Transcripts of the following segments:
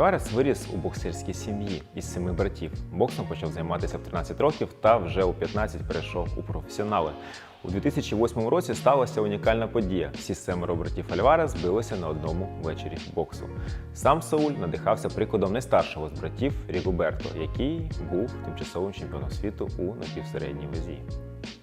Альварес виріс у боксерській сім'ї із семи братів. Боксом почав займатися в 13 років та вже у 15 перейшов у професіонали. У 2008 році сталася унікальна подія. Всі семеро братів Альварес билися на одному вечорі боксу. Сам Сауль надихався прикладом найстаршого з братів Рігуберто, який був тимчасовим чемпіоном світу у напівсередній вазі.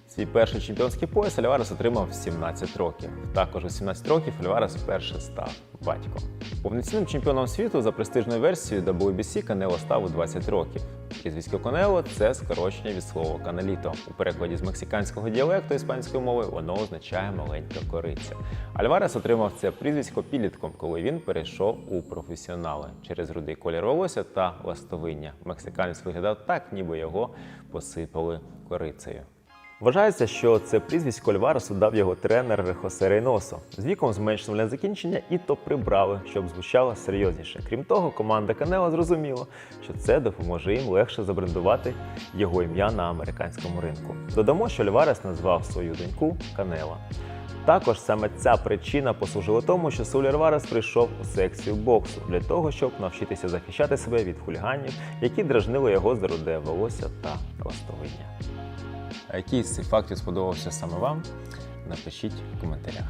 Свій перший чемпіонський пояс Альварес отримав в 17 років. Також у 17 років Альварес вперше став батьком. Повноцінним чемпіоном світу за престижною версією WBC Канело став у 20 років. Прізвисько Канело це скорочення від слова каналіто. У перекладі з мексиканського діалекту іспанської мови воно означає маленька кориця. Альварес отримав це прізвисько підлітком, коли він перейшов у професіонали через рудий колір волосся та ластовиння. Мексиканець виглядав так, ніби його посипали корицею. Вважається, що це прізвисько Альваресу дав його тренер Хосе Рейносо. З віком зменшили закінчення і то прибрали, щоб звучало серйозніше. Крім того, команда Канела зрозуміла, що це допоможе їм легше забрендувати його ім'я на американському ринку. Додамо, що Альварес назвав свою доньку Канела. Також саме ця причина послужила тому, що Суль Альварес прийшов у секцію боксу для того, щоб навчитися захищати себе від хуліганів, які дражнили його за руде волосся та ластовиння. А який з цих фактів сподобався саме вам? Напишіть в коментарях.